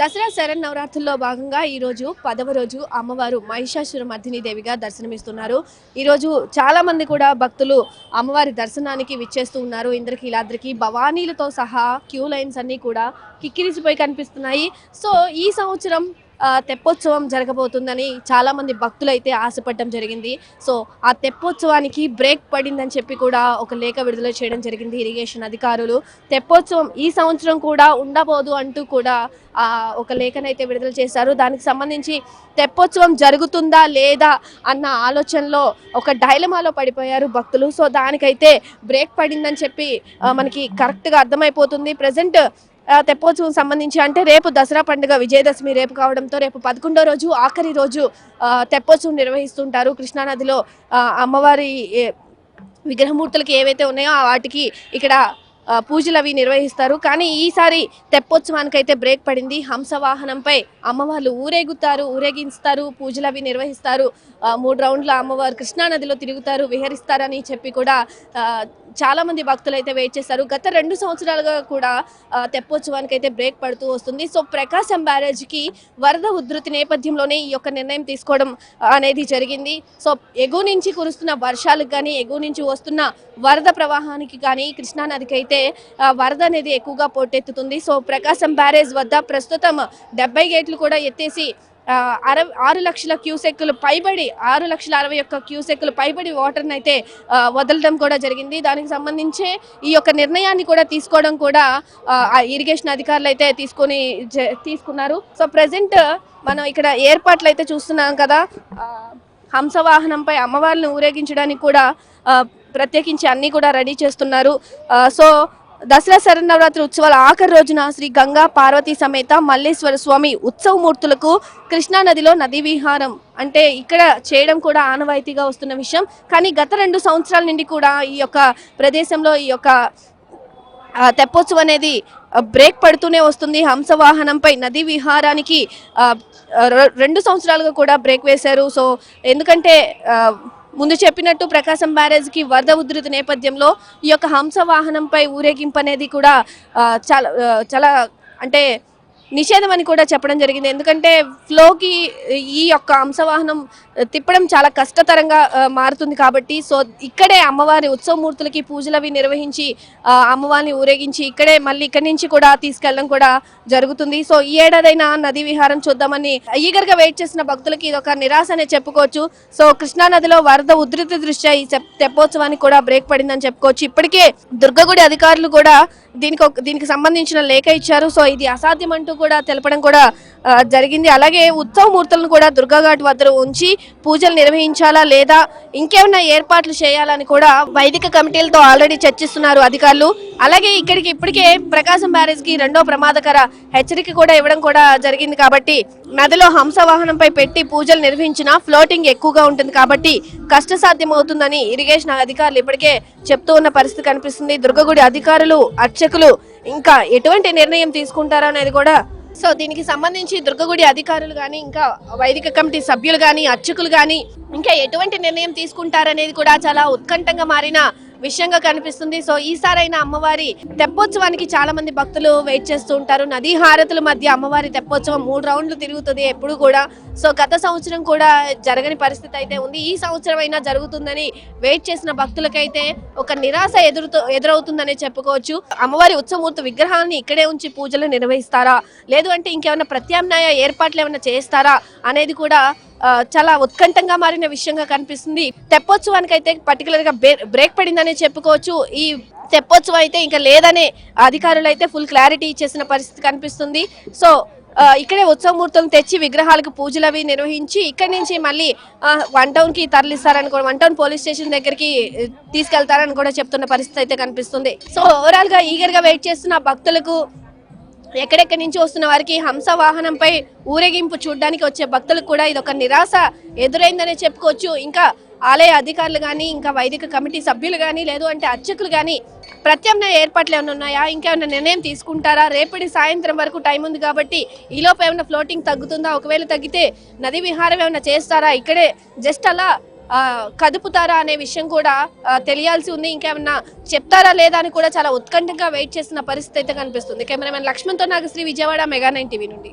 దసరా శరణ్ నవరాత్రుల్లో భాగంగా ఈ రోజు పదవ రోజు అమ్మవారు మహిషాసుర మర్దిని దేవిగా దర్శనమిస్తున్నారు. ఈరోజు రోజు చాలా మంది కూడా భక్తులు అమ్మవారి దర్శనానికి విచ్చేస్తూ ఉన్నారు. ఇంద్రకీలాద్రికి భవానీలతో సహా క్యూ లైన్స్ అన్నీ కూడా కిక్కిరిసిపోయి కనిపిస్తున్నాయి. సో ఈ సంవత్సరం తెప్పోత్సవం జరగబోతుందని చాలామంది భక్తులు అయితే ఆశపడడం జరిగింది. సో ఆ తెప్పోత్సవానికి బ్రేక్ పడిందని చెప్పి కూడా ఒక లేఖ విడుదల చేయడం జరిగింది ఇరిగేషన్ అధికారులు. తెప్పోత్సవం ఈ సంవత్సరం కూడా ఉండబోదు అంటూ కూడా ఒక లేఖనైతే విడుదల చేశారు. దానికి సంబంధించి తెప్పోత్సవం జరుగుతుందా లేదా అన్న ఆలోచనలో ఒక డైలమాలో పడిపోయారు భక్తులు. సో దానికైతే బ్రేక్ పడిందని చెప్పి మనకి కరెక్ట్గా అర్థమైపోతుంది. ప్రజెంట్ తెప్పోత్సవం సంబంధించి అంటే రేపు దసరా పండుగ విజయదశమి రేపు కావడంతో రేపు పదకొండో రోజు ఆఖరి రోజు తెప్పోత్సవం నిర్వహిస్తుంటారు. కృష్ణానదిలో అమ్మవారి విగ్రహమూర్తులకి ఏవైతే ఉన్నాయో వాటికి ఇక్కడ పూజలు అవి నిర్వహిస్తారు. కానీ ఈసారి తెప్పోత్సవానికి అయితే బ్రేక్ పడింది. హంసవాహనంపై అమ్మవార్లు ఊరేగుతారు ఊరేగిస్తారు పూజలు అవి నిర్వహిస్తారు. మూడు రౌండ్ల అమ్మవారు కృష్ణానదిలో తిరుగుతారు విహరిస్తారని చెప్పి కూడా చాలామంది చాలా మంది భక్తులు అయితే వెయిట్ చేస్తారు గత రెండు సంవత్సరాలుగా కూడా తెప్పోత్సవానికి అయితే బ్రేక్ పడుతూ వస్తుంది. సో ప్రకాశం బ్యారేజ్కి వరద ఉధృతి నేపథ్యంలోనే ఈ యొక్క నిర్ణయం తీసుకోవడం అనేది జరిగింది. సో ఎగువ నుంచి కురుస్తున్న వర్షాలకు కానీ ఎగువ నుంచి వస్తున్న వరద ప్రవాహానికి కానీ కృష్ణానదికి అయితే వరద అనేది ఎక్కువగా పోటెత్తుతుంది. సో ప్రకాశం బ్యారేజ్ వద్ద ప్రస్తుతం డెబ్బై గేట్లు కూడా ఎత్తేసి అర ఆరు లక్షల క్యూసెక్కులు పైబడి ఆరు లక్షల అరవై ఒక్క క్యూసెక్కులు పైబడి వాటర్ని అయితే వదలడం కూడా జరిగింది. దానికి సంబంధించి ఈ యొక్క నిర్ణయాన్ని కూడా తీసుకోవడం కూడా ఆ, ఇరిగేషన్ అధికారులు అయితే తీసుకొని జ- తీసుకున్నారు. సో ప్రజెంట్ మనం ఇక్కడ ఏర్పాట్లు అయితే చూస్తున్నాం కదా హంసవాహనంపై హంస వాహనంపై అమ్మవారిని ఊరేగించడానికి కూడా ప్రత్యేకించి అన్నీ కూడా రెడీ చేస్తున్నారు. సో దసరా శరన్నవరాత్రి ఉత్సవాల ఆఖరి రోజున శ్రీ గంగా పార్వతీ సమేత మల్లేశ్వర స్వామి ఉత్సవమూర్తులకు కృష్ణానదిలో నదీ విహారం. అంటే ఇక్కడ చేయడం కూడా ఆనవాయితీగా వస్తున్న విషయం. కానీ గత రెండు సంవత్సరాల నుండి కూడా ఈ యొక్క ప్రదేశంలో ఈ యొక్క తెప్పోత్సవం అనేది బ్రేక్ పడుతూనే వస్తుంది. హంసవాహనంపై నదీ విహారానికి రెండు సంవత్సరాలుగా కూడా బ్రేక్ వేశారు. సో ఎందుకంటే ముందు చెప్పినట్టు ప్రకాశం బ్యారేజ్కి వరద ఉధృతి నేపథ్యంలో ఈ యొక్క హంస వాహనంపై ఊరేగింపు అనేది కూడా చాలా చాలా అంటే నిషేధం అని కూడా చెప్పడం జరిగింది. ఎందుకంటే ఫ్లోకి ఈ యొక్క అంశవాహనం తిప్పడం చాలా కష్టతరంగా మారుతుంది కాబట్టి సో ఇక్కడే అమ్మవారి ఉత్సవమూర్తులకి పూజలవి నిర్వహించి అమ్మవారిని ఊరేగించి ఇక్కడే మళ్ళీ ఇక్కడి నుంచి కూడా తీసుకెళ్ళడం కూడా జరుగుతుంది. సో ఈ ఏడాదైనా నదీ విహారం చూద్దామని ఈగర్గా వెయిట్ చేసిన భక్తులకి ఇది ఒక నిరాశ అనే చెప్పుకోవచ్చు. సో కృష్ణా నదిలో వరద ఉధృతి దృష్ట్యా ఈ తెప్- తెప్పోత్సవానికి కూడా బ్రేక్ పడిందని చెప్పుకోవచ్చు. ఇప్పటికే దుర్గగుడి అధికారులు కూడా దీనికి ఒక దీనికి సంబంధించిన లేఖ ఇచ్చారు. సో ఇది అసాధ్యం అంటూ కూడా తెలపడం కూడా జరిగింది. అలాగే ఉత్సవమూర్తులను కూడా దుర్గాఘాట్ వద్ద ఉంచి పూజలు నిర్వహించాలా లేదా ఇంకేమైనా ఏర్పాట్లు చేయాలని కూడా వైదిక కమిటీలతో ఆల్రెడీ చర్చిస్తున్నారు అధికారులు. అలాగే ఇక్కడికి ఇప్పటికే ప్రకాశం బ్యారేజ్కి రెండో ప్రమాదకర హెచ్చరిక కూడా ఇవ్వడం కూడా జరిగింది కాబట్టి నదిలో హంస వాహనంపై పెట్టి పూజలు నిర్వహించిన ఫ్లోటింగ్ ఎక్కువగా ఉంటుంది కాబట్టి కష్టసాధ్యం అవుతుందని ఇరిగేషన్ అధికారులు ఇప్పటికే చెప్తూ ఉన్న పరిస్థితి కనిపిస్తుంది. దుర్గగుడి అధికారులు అర్చకులు ఇంకా ఎటువంటి నిర్ణయం తీసుకుంటారనేది కూడా సో దీనికి సంబంధించి దుర్గగుడి అధికారులు కానీ ఇంకా వైదిక కమిటీ సభ్యులు కానీ అర్చకులు కానీ ఇంకా ఎటువంటి నిర్ణయం తీసుకుంటారనేది కూడా చాలా ఉత్కంఠంగా మారిన విషయంగా కనిపిస్తుంది. సో ఈసారైన అమ్మవారి తెప్పోత్సవానికి చాలా మంది భక్తులు వెయిట్ చేస్తూ ఉంటారు. నదీ హారతుల మధ్య అమ్మవారి తెప్పోత్సవం మూడు రౌండ్లు తిరుగుతుంది ఎప్పుడు కూడా. సో గత సంవత్సరం కూడా జరగని పరిస్థితి అయితే ఉంది. ఈ సంవత్సరం అయినా జరుగుతుందని వెయిట్ చేసిన భక్తులకైతే ఒక నిరాశ ఎదురుతో ఎదురవుతుందని చెప్పుకోవచ్చు. అమ్మవారి ఉత్సవమూర్తి విగ్రహాన్ని ఇక్కడే ఉంచి పూజలు నిర్వహిస్తారా? లేదు అంటే ఇంకేమైనా ప్రత్యామ్నాయ ఏర్పాట్లు ఏమైనా చేస్తారా? అనేది కూడా చాలా ఉత్కంఠంగా మారిన విషయంగా కనిపిస్తుంది. తెప్పోత్సవానికి అయితే పర్టికులర్గా బ్రేక్ పడిందనే చెప్పుకోవచ్చు. ఈ తెప్పోత్సవం అయితే ఇంకా లేదనే అధికారులు అయితే ఫుల్ క్లారిటీ ఇచ్చేసిన పరిస్థితి కనిపిస్తుంది. సో ఇక్కడే ఉత్సవమూర్తులను తెచ్చి విగ్రహాలకు పూజలు అవి నిర్వహించి ఇక్కడి నుంచి మళ్ళీ వన్ టౌన్కి తరలిస్తారని కూడా వన్ టౌన్ పోలీస్ స్టేషన్ దగ్గరికి తీసుకెళ్తారని కూడా చెప్తున్న పరిస్థితి అయితే కనిపిస్తుంది. సో ఓవరాల్గా ఈగర్గా వెయిట్ చేస్తున్న భక్తులకు ఎక్కడెక్కడి నుంచి వస్తున్న వారికి హంస వాహనంపై ఊరేగింపు చూడడానికి వచ్చే భక్తులకు కూడా ఇది ఒక నిరాశ ఎదురైందనే చెప్పుకోవచ్చు. ఇంకా ఆలయ అధికారులు కానీ ఇంకా వైదిక కమిటీ సభ్యులు కానీ లేదు అంటే అర్చకులు కానీ ప్రత్యామ్నాయ ఏర్పాట్లు ఏమైనా ఉన్నాయా? ఇంకేమైనా నిర్ణయం తీసుకుంటారా? రేపటి సాయంత్రం వరకు టైం ఉంది కాబట్టి ఈలోపు ఏమైనా ఫ్లోటింగ్ తగ్గుతుందా? ఒకవేళ తగ్గితే నది విహారం ఏమైనా చేస్తారా? ఇక్కడే జస్ట్ అలా కదుపుతారా అనే విషయం కూడా తెలియాల్సి ఉంది. ఇంకేమన్నా చెప్తారా లేదా అని కూడా చాలా ఉత్కంఠంగా వెయిట్ చేస్తున్న పరిస్థితి అయితే కనిపిస్తుంది. Cameraman లక్ష్మణ్తో Nagasri Vijayawada mega nine TV నుండి.